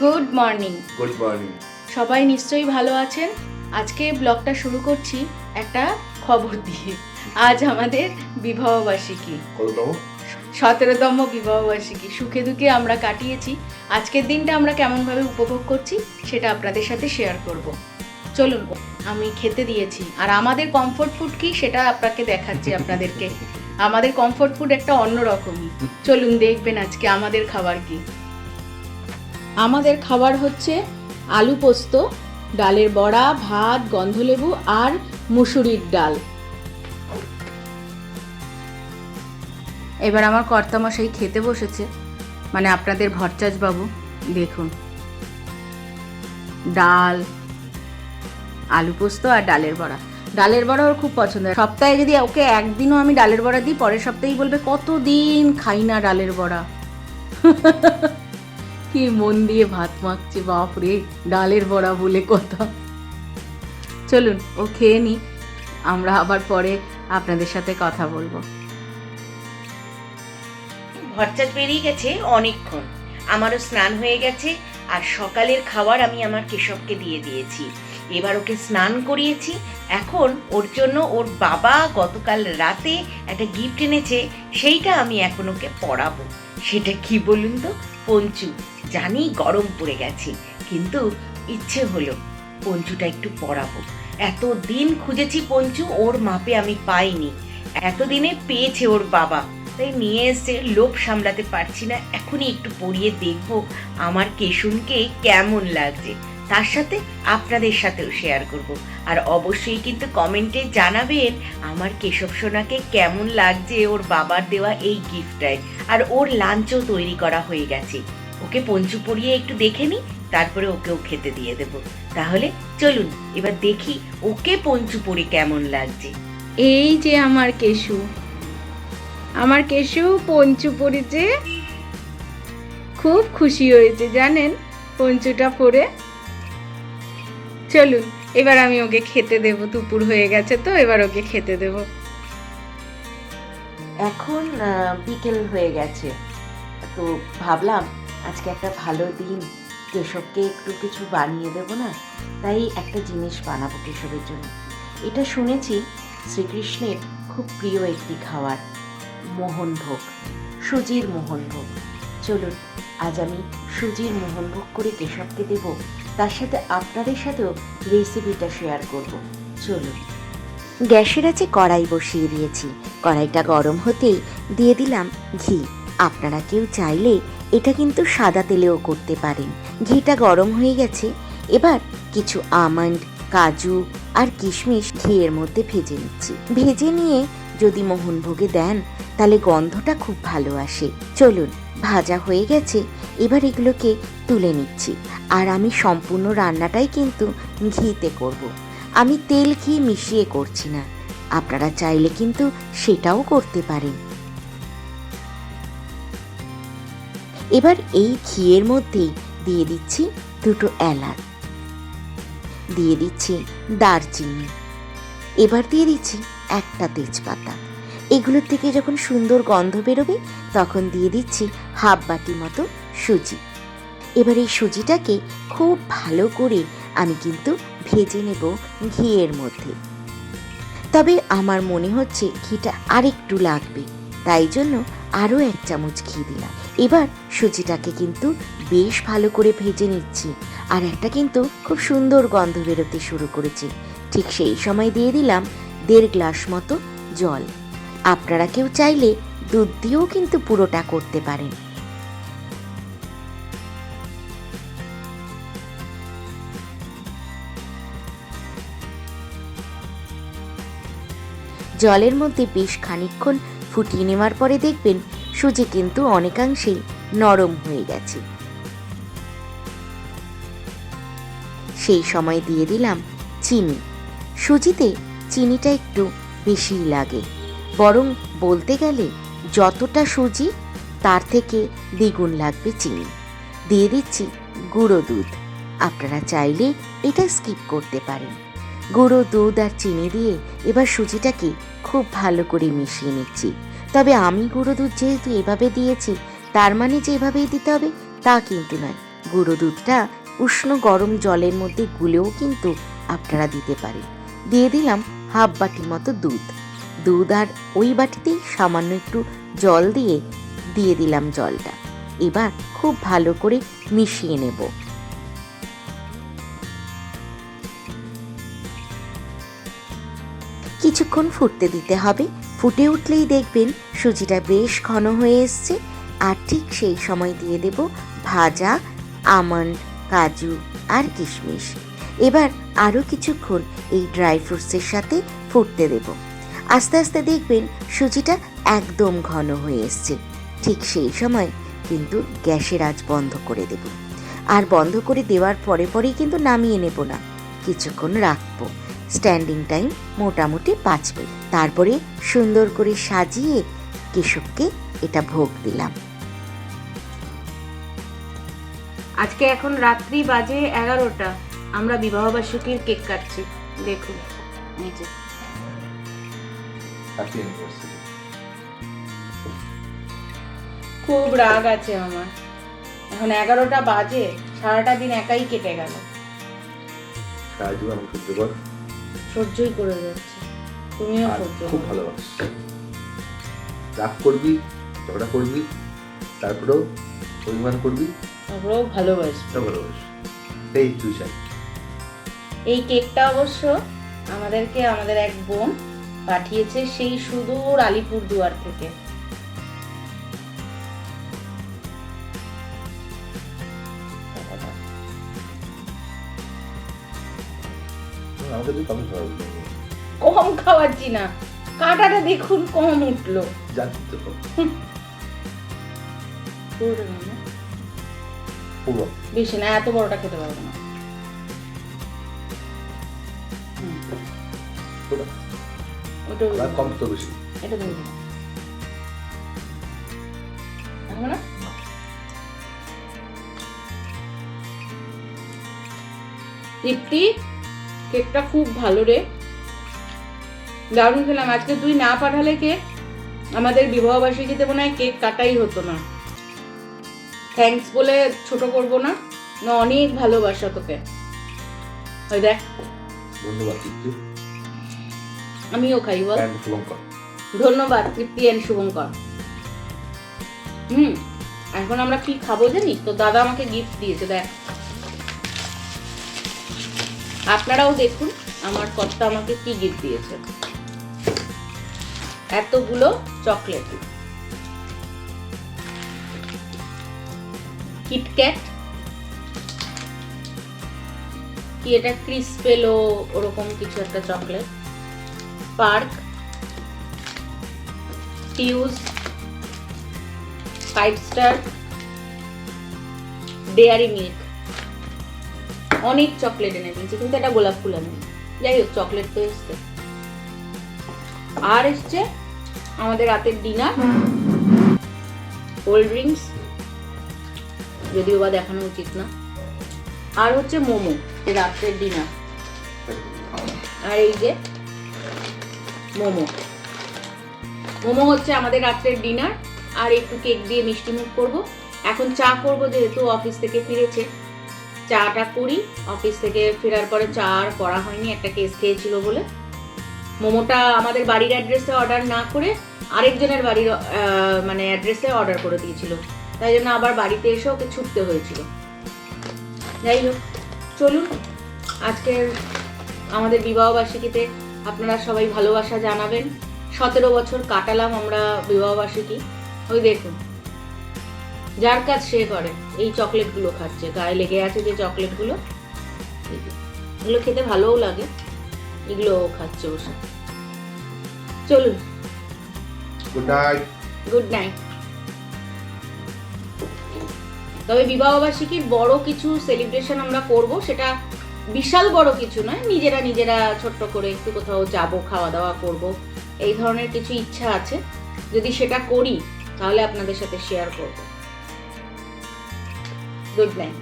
Good morning. Good morning. সবাই নিশ্চয়ই ভালো আছেন? আজকে ব্লগটা শুরু করছি একটা খবর দিয়ে। আজ আমাদের বিবাহবার্ষিকী। সতেরোতম বিবাহবার্ষিকী। সুখে দুঃখে আমরা কাটিয়েছি। আজকের দিনটা আমরা কেমনভাবে উপভোগ করছি সেটা আপনাদের সাথে শেয়ার করব। চলুন আমি খেতে দিয়েছি। আর আমাদের কমফোর্ট ফুড কি সেটা আপনাকে দেখাচ্ছি আপনাদেরকে। আমাদের কমফোর্ট ফুড একটা অন্যরকমই। চলুন দেখবেন আজকে আমাদের খাবার কি। আমাদের খাবার হচ্ছে আলু পোস্ত, ডালের বড়া, ভাত, গন্ধলেবু আর মুসুরির ডাল। এবার আমার কর্তামশাই খেতে বসেছে। মানে আপনাদের বাবু দেখুন। ডাল, আলু পোস্ত আর ডালের বড়া। ডালের বড়া ওর খুব পছন্দ। সপ্তাহে যদি ওকে একদিনও আমি ডালের বড়া দিই, পরের সপ্তাহেই বলবে, কতদিন খাই না ডালের বড়া? কি মন দিয়ে ভাত মাখছে বাপ রে ডালের বড়া বলে কথা। চলুন, ও খেয়ে নি আমরা আবার পরে আপনাদের সাথে কথা বলব। ভরচাট বেরিয়ে গেছে অনেকক্ষণ। আমারও স্নান হয়ে গেছে, আর সকালের খাবার আমি আমার কেশবকে দিয়ে দিয়েছি। এবার ওকে স্নান করিয়েছি। এখন ওর জন্য ওর বাবা গতকাল রাতে একটা গিফট এনেছে, সেইটা আমি এখন ওকে পরাবো সেটা কি বলুন তো? পঞ্চু। জানি গরম পড়ে গেছে, কিন্তু ইচ্ছে হলো পঞ্চুটা একটু পরাবো। এত দিন খুঁজেছি পঞ্চু, ওর মাপে আমি পাইনি। এতদিনে পেয়েছে ওর বাবা। তাই নিয়ে এসে লোভ সামলাতে পারছি না। এখনই একটু পরিয়ে দেখব আমার কেশুনকে কেমন লাগছে। তার সাথে আপনাদের সাথেও শেয়ার করব। আর অবশ্যই কিন্তু কমেন্টে জানাবেন আমার কেশব সোনাকে কেমন লাগছে ওর বাবার দেওয়া এই গিফটটায় আর ওর লাঞ্চও তৈরি করা হয়ে গেছে। ওকে পঞ্চু পরিয়ে একটু দেখে নিই তারপরে ওকেও খেতে দিয়ে দেব। তাহলে চলুন, এবার দেখি ওকে পঞ্চু পরি কেমন লাগছে। এই যে আমার কেশু। আমার কেশু পঞ্চু পড়েছে খুব খুশি হয়েছে, জানেন? পঞ্চুটা পরে চলুন, এবার আমি ওকে খেতে দেব, দুপুর হয়ে গেছে তো, এবার ওকে খেতে দেব। এখন বিকেল হয়ে গেছে। তো ভাবলাম, আজকে একটা ভালো দিন। কেশবকে একটু কিছু বানিয়ে দেবো না, তাই একটা জিনিস বানাবো কেশবের জন্য। এটা শুনেছি, শ্রীকৃষ্ণের খুব প্রিয় একটি খাবার মোহনভোগ সুজির মোহনভোগ চলুন, আজ আমি সুজির মোহনভোগ করে কেশবকে দেব তার সাথে আপনাদের সাথেও রেসিপিটা শেয়ার করব। চলুন। গ্যাসের আছে কড়াই বসিয়ে দিয়েছি। কড়াইটা গরম হতেই দিয়ে দিলাম ঘি। আপনারা কেউ চাইলে এটা কিন্তু সাদা তেলেও করতে পারেন। ঘিটা গরম হয়ে গেছে। এবার কিছু আমন্ড, কাজু আর কিশমিশ ঘিয়ের মধ্যে ভেজে নিচ্ছি। ভেজে নিয়ে যদি মোহনভোগে দেন, তাহলে গন্ধটা খুব ভালো আসে। চলুন। ভাজা হয়ে গেছে। এবার এগুলোকে তুলে নিচ্ছি। আর আমি সম্পূর্ণ রান্নাটাই কিন্তু ঘিতে করব। আমি তেল ঘি মিশিয়ে করছি না। আপনারা চাইলে কিন্তু সেটাও করতে পারেন। এবার এই ঘিয়ের মধ্যেই দিয়ে দিচ্ছি দুটো এলাচ। দিয়ে দিচ্ছি দারচিনি। এবার দিয়ে দিচ্ছি একটা তেজপাতা। এগুলোর থেকে যখন সুন্দর গন্ধ বেরোবে, তখন দিয়ে দিচ্ছি হাফ বাটি মতো সুজি। এবার এই সুজিটাকে খুব ভালো করে আমি কিন্তু ভেজে নেব ঘিয়ের মধ্যে। তবে আমার মনে হচ্ছে ঘিটা আরেকটু লাগবে, তাই জন্য আরও এক চামচ ঘি দিলাম। এবার সুজিটাকে কিন্তু বেশ ভালো করে ভেজে নিচ্ছি, আর একটা কিন্তু খুব সুন্দর গন্ধ বেরোতে শুরু করেছে। ঠিক সেই সময় দিয়ে দিলাম দেড় গ্লাস মতো জল। আপনারা কেউ চাইলে দুধ দিয়েও কিন্তু পুরোটা করতে পারেন। জলের মধ্যে বেশ খানিকক্ষণ ফুটিয়ে নেওয়ার পরে দেখবেন সুজি কিন্তু অনেকাংশেই নরম হয়ে গেছে। সেই সময় দিয়ে দিলাম চিনি। সুজিতে চিনিটা একটু বেশিই লাগে। বরং বলতে গেলে যতটা সুজি, তার থেকে দ্বিগুণ লাগবে চিনি। দিয়ে দিচ্ছি গুঁড়ো দুধ। আপনারা চাইলে এটা স্কিপ করতে পারেন। গুঁড়ো দুধ আর চিনি দিয়ে এবার সুজিটাকে খুব ভালো করে মিশিয়ে নিচ্ছি। তবে আমি গুঁড়ো দুধ যেহেতু এভাবে দিয়েছি, তার মানে যে এভাবেই দিতে হবে তা কিন্তু নয়। গুঁড়ো দুধটা উষ্ণ গরম জলের মধ্যে গুলেও কিন্তু আপনারা দিতে পারেন। দিয়ে দিলাম হাফ বাটি মতো দুধ। দুধ আর ওই বাটিতেই সামান্য একটু জল দিয়ে দিয়ে দিলাম জলটা। এবার খুব ভালো করে মিশিয়ে নেব। কিছুক্ষণ ফুটতে দিতে হবে। ফুটে উঠলেই দেখবেন সুজিটা বেশ ঘন হয়ে এসছে। আর ঠিক সেই সময় দিয়ে দেব ভাজা, আমন্ড, কাজু আর কিশমিশ। এবার আরও কিছুক্ষণ এই ড্রাই ফ্রুটসের সাথে ফুটতে দেব। আস্তে আস্তে দেখবেন সুজিটা একদম ঘন হয়ে এসছে। ঠিক সেই সময় কিন্তু গ্যাসের আজ বন্ধ করে দেব। আর বন্ধ করে দেওয়ার পরে পরেই কিন্তু নামিয়ে নেব না। কিছুক্ষণ রাখব। স্ট্যান্ডিং টাইম মোটামুটি পাঁচ মিনিট। তারপরে সুন্দর করে সাজিয়ে কেশবকে এটা ভোগ দিলাম। আজকে এখন রাত্রি বাজে এগারোটা। আমরা বিবাহবার্ষিকীর কেক কাটছি। দেখুন এই খুব রাগ আছে আমার। এখন এগারোটা বাজে সারাটা দিন একাই কেটে গেল। সারা জীবন আমি সহ্য কর। সহ্যই করে যাচ্ছে। তুমিও সহ্য খুব। রাগ করবি ঝগড়া করবি তারপরেও অভিমান করবি তারপরেও ভালোবাসি ভালোবাস এই তুই চাই। এই কেকটা অবশ্য আমাদেরকে আমাদের এক বোন পাঠিয়েছে সেই সুদূর আলিপুর দুয়ার থেকে। কমে খাওয়াচ্ছি না। কাঁটাটা দেখুন কম উঠল। পুরো। বেশি না এত বড়টা খেতে পারব না। ওটা কম তো বেশি। এটা দিয়ে। না? তৃপ্তি কেকটা খুব ভালো রে। দারুণ খেলাম। আজকে তুই না পাঠালে কেক আমাদের বিবাহবার্ষিকীতে মনে হয় কেক কাটাই হতো না। থ্যাঙ্কস বলে ছোট করব না। না অনেক ভালোবাসা তোকে। ওই দেখ। ধন্যবাদ আমিও খাই বল। শুভঙ্কর। ধন্যবাদ তৃপ্তি এন্ড শুভঙ্কর। হুম এখন আমরা কি খাব জানিস? তো দাদা আমাকে গিফট দিয়েছে দেখ। আপনারাও দেখুন আমার কর্তা আমাকে কি গিফট দিয়েছে। এতগুলো চকলেট। কিটক্যাট কি এটা ক্রিসপেলো ওরকম কিছু একটা চকলেট। পার্ক টিউজ ফাইভ স্টার, ডেয়ারি মিল্ক। অনেক চকলেট এনে দিয়েছে, কিন্তু এটা গোলাপ ফুল আনে যাই হোক, চকলেট তো এসছে। আর এসছে আমাদের রাতের ডিনার, কোল্ড ড্রিঙ্কস, যদিও বা দেখানো উচিত না। আর হচ্ছে মোমো রাত্রের ডিনার। আর এই যে মোমো। মোমো হচ্ছে আমাদের রাত্রের ডিনার আর একটু কেক দিয়ে মিষ্টি মুখ করব। এখন চা করব যেহেতু অফিস থেকে ফিরেছে। চাটা করি অফিস থেকে ফেরার পরে চা আর করা হয়নি, একটা কেস খেয়েছিল বলে। মোমোটা আমাদের বাড়ির অ্যাড্রেসে অর্ডার না করে আরেকজনের বাড়ির মানে অ্যাড্রেসে অর্ডার করে দিয়েছিল। তাই জন্য আবার বাড়িতে এসে ওকে ছুটতে হয়েছিল। যাই হোক, চলুন। আজকের আমাদের বিবাহবার্ষিকীতে আপনারা সবাই ভালোবাসা জানাবেন। সতেরো বছর কাটালাম আমরা বিবাহবার্ষিকী। ওই দেখুন যার কাজ সে করে এই চকলেটগুলো খাচ্ছে। গায়ে লেগে আছে যে চকলেটগুলো। এগুলো খেতে ভালোও লাগে এগুলো ও খাচ্ছে বসে চলুন। গুড নাইট গুড নাইট তবে বিবাহবার্ষিকীর বড় কিছু সেলিব্রেশন আমরা করব সেটা বিশাল বড় কিছু নয়, নিজেরা নিজেরা ছোট্ট করে একটু কোথাও যাব খাওয়া দাওয়া করব, এই ধরনের কিছু ইচ্ছা আছে। যদি সেটা করি, তাহলে আপনাদের সাথে শেয়ার করব। Good night